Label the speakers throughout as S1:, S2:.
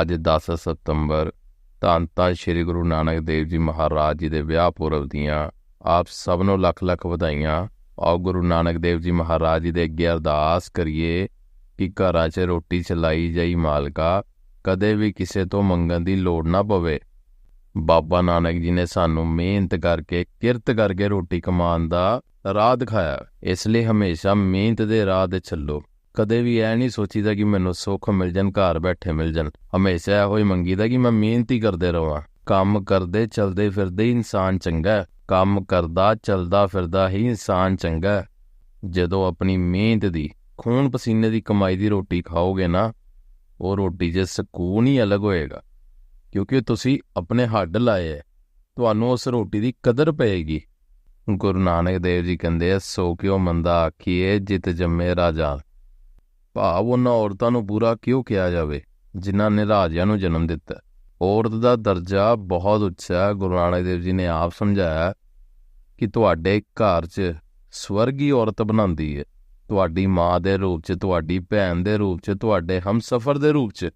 S1: ਅੱਜ 10 ਸਤੰਬਰ, ਧੰਨ ਧੰਨ ਸ੍ਰੀ ਗੁਰੂ ਨਾਨਕ ਦੇਵ ਜੀ ਮਹਾਰਾਜ ਜੀ ਦੇ ਵਿਆਹ ਪੁਰਬ ਦੀਆਂ ਆਪ ਸਭ ਨੂੰ ਲੱਖ ਲੱਖ ਵਧਾਈਆਂ। ਆਓ ਗੁਰੂ ਨਾਨਕ ਦੇਵ ਜੀ ਮਹਾਰਾਜ ਜੀ ਦੇ ਅੱਗੇ ਅਰਦਾਸ ਕਰੀਏ ਕਿ ਘਰਾਂ 'ਚ ਰੋਟੀ ਚਲਾਈ ਜਾਈ ਮਾਲਕਾ, ਕਦੇ ਵੀ ਕਿਸੇ ਤੋਂ ਮੰਗਣ ਦੀ ਲੋੜ ਨਾ ਪਵੇ। ਬਾਬਾ ਨਾਨਕ ਜੀ ਨੇ ਸਾਨੂੰ ਮਿਹਨਤ ਕਰਕੇ, ਕਿਰਤ ਕਰਕੇ ਰੋਟੀ ਕਮਾਉਣ ਦਾ ਰਾਹ ਦਿਖਾਇਆ। ਇਸ ਲਈ ਹਮੇਸ਼ਾ ਮਿਹਨਤ ਦੇ ਰਾਹ ਤੇ ਚੱਲੋ। ਕਦੇ ਵੀ ਐ ਨਹੀਂ ਸੋਚੀਦਾ ਕਿ ਮੈਨੂੰ ਸੁੱਖ ਮਿਲ ਜਾਣ, ਘਰ ਬੈਠੇ ਮਿਲ ਜਾਣ। ਹਮੇਸ਼ਾ ਇਹੋ ਹੀ ਮੰਗੀਦਾ ਕਿ ਮੈਂ ਮਿਹਨਤ ਹੀ ਕਰਦੇ ਰਵਾਂ। ਕੰਮ ਕਰਦੇ ਚਲਦੇ ਫਿਰਦੇ ਹੀ ਇਨਸਾਨ ਚੰਗਾ ਕੰਮ ਕਰਦਾ, ਚਲਦਾ ਫਿਰਦਾ ਹੀ ਇਨਸਾਨ ਚੰਗਾ ਜਦੋਂ ਆਪਣੀ ਮਿਹਨਤ ਦੀ, ਖੂਨ ਪਸੀਨੇ ਦੀ ਕਮਾਈ ਦੀ ਰੋਟੀ ਖਾਓਗੇ ਨਾ, ਉਹ ਰੋਟੀ 'ਚ ਸਕੂਨ ਹੀ ਅਲੱਗ ਹੋਏਗਾ। ਕਿਉਂਕਿ ਤੁਸੀਂ ਆਪਣੇ ਹੱਡ ਲਾਏ ਹੈ। ਤੁਹਾਨੂੰ ਉਸ ਰੋਟੀ ਦੀ ਕਦਰ ਪਏਗੀ। ਗੁਰੂ ਨਾਨਕ ਦੇਵ ਜੀ ਕਹਿੰਦੇ ਆ, ਸੋ ਕਿਉ ਮੰਦਾ ਆਖੀਏ ਜਿਤ ਜੰਮੇ ਰਾਜਾ ਭਾਵ ਉਹਨਾਂ ਔਰਤਾਂ ਨੂੰ ਬੁਰਾ ਕਿਉਂ ਕਿਹਾ ਜਾਵੇ, ਜਿਨ੍ਹਾਂ ਨੇ ਰਾਜਿਆਂ ਨੂੰ ਜਨਮ ਦਿੱਤਾ? ਔਰਤ ਦਾ ਦਰਜਾ ਬਹੁਤ ਉੱਚਾ ਹੈ। ਗੁਰੂ ਨਾਨਕ ਦੇਵ ਜੀ ਨੇ ਆਪ ਸਮਝਾਇਆ ਕਿ ਤੁਹਾਡੇ ਘਰ 'ਚ ਸਵਰਗੀ ਔਰਤ ਬਣਾਉਂਦੀ ਹੈ। ਤੁਹਾਡੀ ਮਾਂ ਦੇ ਰੂਪ 'ਚ, ਤੁਹਾਡੀ ਭੈਣ ਦੇ ਰੂਪ 'ਚ, ਤੁਹਾਡੇ ਹਮਸਫਰ ਦੇ ਰੂਪ 'ਚ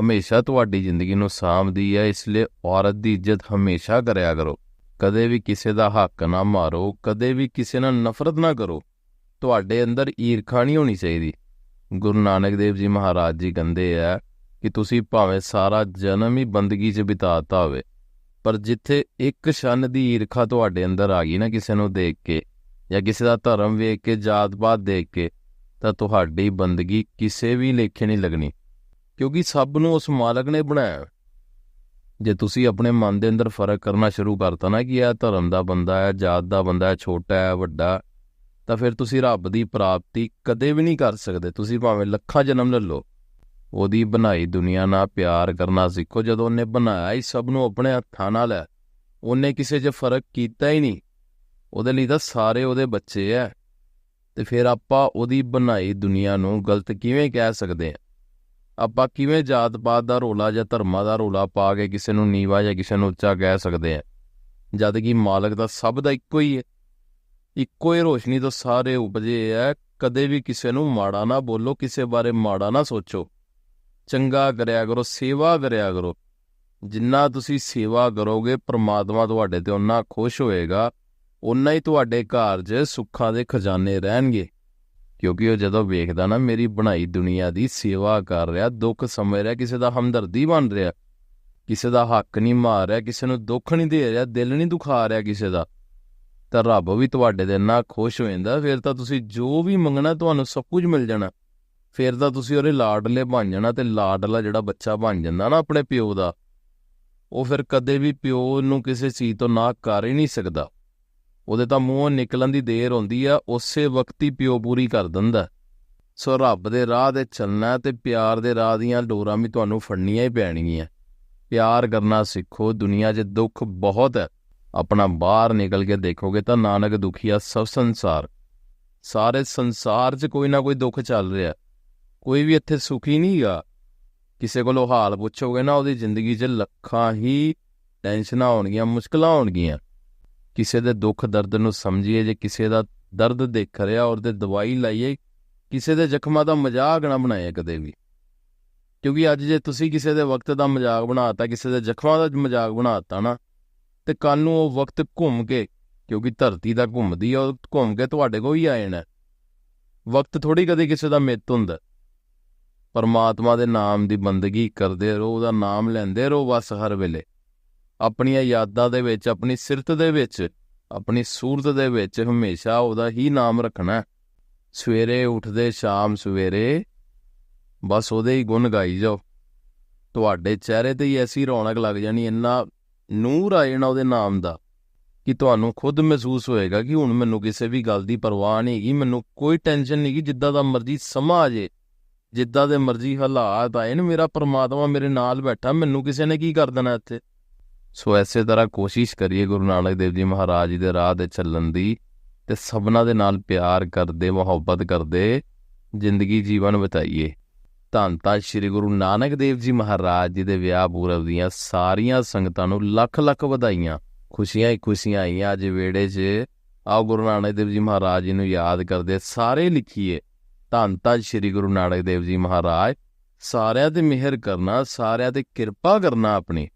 S1: ਹਮੇਸ਼ਾ ਤੁਹਾਡੀ ਜ਼ਿੰਦਗੀ ਨੂੰ ਸਾਂਭਦੀ ਹੈ। ਇਸ ਲਈ ਔਰਤ ਦੀ ਇੱਜ਼ਤ ਹਮੇਸ਼ਾ ਕਰਿਆ ਕਰੋ। ਕਦੇ ਵੀ ਕਿਸੇ ਦਾ ਹੱਕ ਨਾ ਮਾਰੋ, ਕਦੇ ਵੀ ਕਿਸੇ ਨਾਲ ਨਫ਼ਰਤ ਨਾ ਕਰੋ। ਤੁਹਾਡੇ ਅੰਦਰ ਈਰਖਾ ਨਹੀਂ ਹੋਣੀ ਚਾਹੀਦੀ। ਗੁਰੂ ਨਾਨਕ ਦੇਵ ਜੀ ਮਹਾਰਾਜ ਜੀ ਕਹਿੰਦੇ ਆ ਕਿ ਤੁਸੀਂ ਭਾਵੇਂ ਸਾਰਾ ਜਨਮ ਹੀ ਬੰਦਗੀ 'ਚ ਬਿਤਾਤਾ ਹੋਵੇ, ਪਰ ਜਿੱਥੇ ਇੱਕ ਸ਼ਨ ਦੀ ਈਰਖਾ ਤੁਹਾਡੇ ਅੰਦਰ ਆ ਗਈ ਨਾ ਕਿਸੇ ਨੂੰ ਦੇਖ ਕੇ ਜਾਂ ਕਿਸੇ ਦਾ ਧਰਮ ਵੇਖ ਕੇ ਜਾਤ-ਪਾਤ ਦੇਖ ਕੇ, ਤਾਂ ਤੁਹਾਡੀ ਬੰਦਗੀ ਕਿਸੇ ਵੀ ਲੇਖੇ ਨਹੀਂ ਲੱਗਣੀ, ਕਿਉਂਕਿ ਸਭ ਨੂੰ ਉਸ ਮਾਲਕ ਨੇ ਬਣਾਇਆ। ਜੇ ਤੁਸੀਂ ਆਪਣੇ ਮਨ ਦੇ ਅੰਦਰ ਫ਼ਰਕ ਕਰਨਾ ਸ਼ੁਰੂ ਕਰਤਾ ਨਾ ਕਿ ਇਹ ਧਰਮ ਦਾ ਬੰਦਾ ਹੈ, ਜਾਤ ਦਾ ਬੰਦਾ ਹੈ, ਛੋਟਾ ਹੈ, ਵੱਡਾ ਤਾਂ ਫਿਰ ਤੁਸੀਂ ਰੱਬ ਦੀ ਪ੍ਰਾਪਤੀ ਕਦੇ ਵੀ ਨਹੀਂ ਕਰ ਸਕਦੇ। ਤੁਸੀਂ ਭਾਵੇਂ ਲੱਖਾਂ ਜਨਮ ਲੈ ਲਓ, ਉਹਦੀ ਬਣਾਈ ਦੁਨੀਆ ਨਾਲ ਪਿਆਰ ਕਰਨਾ ਸਿੱਖੋ। ਜਦੋਂ ਉਹਨੇ ਬਣਾਇਆ ਹੀ ਸਭ ਨੂੰ ਆਪਣੇ ਹੱਥਾਂ ਨਾਲ ਹੈ, ਉਹਨੇ ਕਿਸੇ 'ਚ ਫ਼ਰਕ ਕੀਤਾ ਹੀ ਨਹੀਂ। ਉਹਦੇ ਲਈ ਤਾਂ ਸਾਰੇ ਉਹਦੇ ਬੱਚੇ ਐ ਤੇ ਫਿਰ ਆਪਾਂ ਉਹਦੀ ਬਣਾਈ ਦੁਨੀਆ ਨੂੰ ਗਲਤ ਕਿਵੇਂ ਕਹਿ ਸਕਦੇ ਆ ਆਪਾਂ ਕਿਵੇਂ ਜਾਤ ਪਾਤ ਦਾ ਰੋਲਾ ਜਾਂ ਧਰਮਾਂ ਦਾ ਰੋਲਾ ਪਾ ਕੇ ਕਿਸੇ ਨੂੰ ਨੀਵਾ ਜਾਂ ਕਿਸੇ ਨੂੰ ਉੱਚਾ ਕਹਿ ਸਕਦੇ ਆ ਜਦ ਕਿ ਮਾਲਕ ਤਾਂ ਸਭ ਦਾ ਇੱਕੋ ਹੀ ਹੈ। ਇੱਕੋ ਹੀ ਰੋਸ਼ਨੀ ਤੋਂ ਸਾਰੇ ਉਪਜੇ ਐ ਕਦੇ ਵੀ ਕਿਸੇ ਨੂੰ ਮਾੜਾ ਨਾ ਬੋਲੋ, ਕਿਸੇ ਬਾਰੇ ਮਾੜਾ ਨਾ ਸੋਚੋ। ਚੰਗਾ ਕਰਿਆ ਕਰੋ, ਸੇਵਾ ਕਰਿਆ ਕਰੋ। ਜਿੰਨਾ ਤੁਸੀਂ ਸੇਵਾ ਕਰੋਗੇ, ਪ੍ਰਮਾਤਮਾ ਤੁਹਾਡੇ ਤੇ ਉਨਾ ਖੁਸ਼ ਹੋਏਗਾ। ਉਨਾ ਹੀ ਤੁਹਾਡੇ ਘਰ 'ਚ ਸੁੱਖਾਂ ਦੇ ਖਜ਼ਾਨੇ ਰਹਿਣਗੇ। ਕਿਉਂਕਿ ਉਹ ਜਦੋਂ ਵੇਖਦਾ ਨਾ, ਮੇਰੀ ਬਣਾਈ ਦੁਨੀਆ ਦੀ ਸੇਵਾ ਕਰ ਰਿਹਾ, ਦੁੱਖ ਸਮਝ ਰਿਹਾ, ਕਿਸੇ ਦਾ ਹਮਦਰਦੀ ਬਣ ਰਿਹਾ, ਕਿਸੇ ਦਾ ਹੱਕ ਨਹੀਂ ਮਾਰ ਰਿਹਾ, ਕਿਸੇ ਨੂੰ ਦੁੱਖ ਨਹੀਂ ਦੇ ਰਿਹਾ, ਦਿਲ ਨਹੀਂ ਦੁਖਾ ਰਿਹਾ ਕਿਸੇ ਦਾ। ਤਾਂ ਰੱਬ ਵੀ ਤੁਹਾਡੇ ਦੇ ਨਾਲ ਖੁਸ਼ ਹੋ ਜਾਂਦਾ, ਫਿਰ ਤਾਂ ਤੁਸੀਂ ਜੋ ਵੀ ਮੰਗਣਾ ਤੁਹਾਨੂੰ ਸਭ ਕੁਝ ਮਿਲ ਜਾਣਾ। ਫਿਰ ਤਾਂ ਤੁਸੀਂ ਉਹਦੇ ਲਾਡਲੇ ਬਣ ਜਾਣਾ ਤੇ ਲਾਡਲਾ ਜਿਹੜਾ ਬੱਚਾ ਬਣ ਜਾਂਦਾ ਨਾ ਆਪਣੇ ਪਿਓ ਦਾ, ਉਹ ਫਿਰ ਕਦੇ ਵੀ ਪਿਓ ਨੂੰ ਕਿਸੇ ਚੀਜ਼ ਤੋਂ ਨਾ ਕਰ ਹੀ ਨਹੀਂ ਸਕਦਾ। ਉਹਦੇ ਤਾਂ ਮੂੰਹੋਂ ਨਿਕਲਣ ਦੀ ਦੇਰ ਹੁੰਦੀ ਆ, ਉਸੇ ਵਕਤ ਹੀ ਪਿਓ ਪੂਰੀ ਕਰ ਦਿੰਦਾ। ਸੋ ਰੱਬ ਦੇ ਰਾਹ ਤੇ ਚੱਲਣਾ ਤੇ ਪਿਆਰ ਦੇ ਰਾਹ ਦੀਆਂ ਡੋਰਾਂ ਵੀ ਤੁਹਾਨੂੰ ਫੜਨੀਆਂ ਹੀ ਪੈਣਗੀਆਂ। ਪਿਆਰ ਕਰਨਾ ਸਿੱਖੋ, ਦੁਨੀਆ 'ਚ ਦੁੱਖ ਬਹੁਤ ਹੈ। ਆਪਣਾ ਬਾਹਰ ਨਿਕਲ ਕੇ ਦੇਖੋਗੇ ਤਾਂ ਨਾਨਕ ਦੁਖੀਆ ਸਭ ਸੰਸਾਰ। ਸਾਰੇ ਸੰਸਾਰ 'ਚ ਕੋਈ ਨਾ ਕੋਈ ਦੁੱਖ ਚੱਲ ਰਿਹਾ। ਕੋਈ ਵੀ ਇੱਥੇ ਸੁਖੀ ਨਹੀਂਗਾ ਕਿਸੇ ਕੋਲੋਂ ਹਾਲ ਪੁੱਛੋਗੇ ਨਾ ਉਹਦੀ ਜ਼ਿੰਦਗੀ 'ਚ ਲੱਖਾਂ ਹੀ ਟੈਨਸ਼ਨਾਂ ਹੋਣਗੀਆਂ, ਮੁਸ਼ਕਲਾਂ ਹੋਣਗੀਆਂ। ਕਿਸੇ ਦੇ ਦੁੱਖ ਦਰਦ ਨੂੰ ਸਮਝੀਏ, ਜੇ ਕਿਸੇ ਦਾ ਦਰਦ ਦੇਖ ਰਿਹਾ ਔਰ ਤੇ ਦਵਾਈ ਲਾਈਏ, ਕਿਸੇ ਦੇ ਜ਼ਖਮਾਂ ਦਾ ਮਜ਼ਾਕ ਨਾ ਬਣਾਇਆ ਕਦੇ ਵੀ। ਕਿਉਂਕਿ ਅੱਜ ਜੇ ਤੁਸੀਂ ਕਿਸੇ ਦੇ ਵਕਤ ਦਾ ਮਜ਼ਾਕ ਬਣਾਤਾ, ਕਿਸੇ ਦੇ ਜ਼ਖਮਾਂ ਦਾ ਮਜ਼ਾਕ ਬਣਾਤਾ ਨਾ ਤੇ ਕੱਲ ਨੂੰ ਉਹ ਵਕਤ ਘੁੰਮ ਕੇ, ਕਿਉਂਕਿ ਧਰਤੀ ਦਾ ਘੁੰਮਦੀ ਆ, ਉਹ ਘੁੰਮ ਕੇ ਤੁਹਾਡੇ ਕੋਲ ਹੀ ਆ ਜਾਣਾ। ਵਕਤ ਥੋੜੀ ਕਦੇ ਕਿਸੇ ਦਾ ਮਿੱਤ ਹੁੰਦਾ। ਪਰਮਾਤਮਾ ਦੇ ਨਾਮ ਦੀ ਬੰਦਗੀ ਕਰਦੇ ਰਹੋ, ਉਹਦਾ ਨਾਮ ਲੈਂਦੇ ਰਹੋ ਬਸ ਹਰ ਵੇਲੇ। ਆਪਣੀਆਂ ਯਾਦਾਂ ਦੇ ਵਿੱਚ, ਆਪਣੀ ਸਿਰਤ ਦੇ ਵਿੱਚ, ਆਪਣੀ ਸੂਰਤ ਦੇ ਵਿੱਚ ਹਮੇਸ਼ਾ ਉਹਦਾ ਹੀ ਨਾਮ ਰੱਖਣਾ। ਸਵੇਰੇ ਉੱਠਦੇ ਸ਼ਾਮ ਸਵੇਰੇ ਬਸ ਉਹਦੇ ਹੀ ਗੁਣ ਗਾਈ ਜਾਓ। ਤੁਹਾਡੇ ਚਿਹਰੇ ਤੇ ਹੀ ਐਸੀ ਰੌਣਕ ਲੱਗ ਜਾਣੀ, ਇੰਨਾ ਨੂਰ ਆ ਜਾਣਾ ਉਹਦੇ ਨਾਮ ਦਾ, ਕਿ ਤੁਹਾਨੂੰ ਖੁਦ ਮਹਿਸੂਸ ਹੋਏਗਾ ਕਿ ਹੁਣ ਮੈਨੂੰ ਕਿਸੇ ਵੀ ਗੱਲ ਦੀ ਪਰਵਾਹ ਨਹੀਂ ਹੈਗੀ, ਮੈਨੂੰ ਕੋਈ ਟੈਨਸ਼ਨ ਨਹੀਂ ਕਿ ਜਿੱਦਾਂ ਦਾ ਮਰਜ਼ੀ ਸਮਾਂ ਆ ਜੇ, ਜਿੱਦਾਂ ਦੇ ਮਰਜ਼ੀ ਹਾਲਾਤ ਆਏ ਨੇ, ਮੇਰਾ ਪਰਮਾਤਮਾ ਮੇਰੇ ਨਾਲ ਬੈਠਾ, ਮੈਨੂੰ ਕਿਸੇ ਨੇ ਕੀ ਕਰ ਦੇਣਾ ਇੱਥੇ? ਸੋ ਐਸੇ ਤਰ੍ਹਾਂ ਕੋਸ਼ਿਸ਼ ਕਰੀਏ ਗੁਰੂ ਨਾਨਕ ਦੇਵ ਜੀ ਮਹਾਰਾਜ ਜੀ ਦੇ ਰਾਹ ਤੇ ਚੱਲਣ ਦੀ, ਤੇ ਸਭਨਾ ਦੇ ਨਾਲ ਪਿਆਰ ਕਰਦੇ, ਮੁਹੱਬਤ ਕਰਦੇ, ਜ਼ਿੰਦਗੀ ਜੀਵਨ ਬਿਤਾਈਏ। ਧੰਨ ਧੰਨ ਸ੍ਰੀ ਗੁਰੂ ਨਾਨਕ ਦੇਵ ਜੀ ਮਹਾਰਾਜ ਜੀ ਦੇ ਵਿਆਹ ਪੂਰਬ ਦੀਆਂ ਸਾਰੀਆਂ ਸੰਗਤਾਂ ਨੂੰ ਲੱਖ ਲੱਖ ਵਧਾਈਆਂ। ਖੁਸ਼ੀਆਂ ਹੀ ਖੁਸ਼ੀਆਂ ਆਈਆਂ। ਅੱਜ ਵੇੜੇ 'ਚ ਆਓ ਗੁਰੂ ਨਾਨਕ ਦੇਵ ਜੀ ਮਹਾਰਾਜ ਜੀ ਨੂੰ ਯਾਦ ਕਰਦੇ ਸਾਰੇ ਲਿਖੀਏ। ਧੰਨ ਧੰਨ ਸ੍ਰੀ ਗੁਰੂ ਨਾਨਕ ਦੇਵ ਜੀ ਮਹਾਰਾਜ। ਸਾਰਿਆਂ ਤੇ ਮਿਹਰ ਕਰਨਾ, ਸਾਰਿਆਂ ਤੇ ਕਿਰਪਾ ਕਰਨਾ ਆਪਣੀ।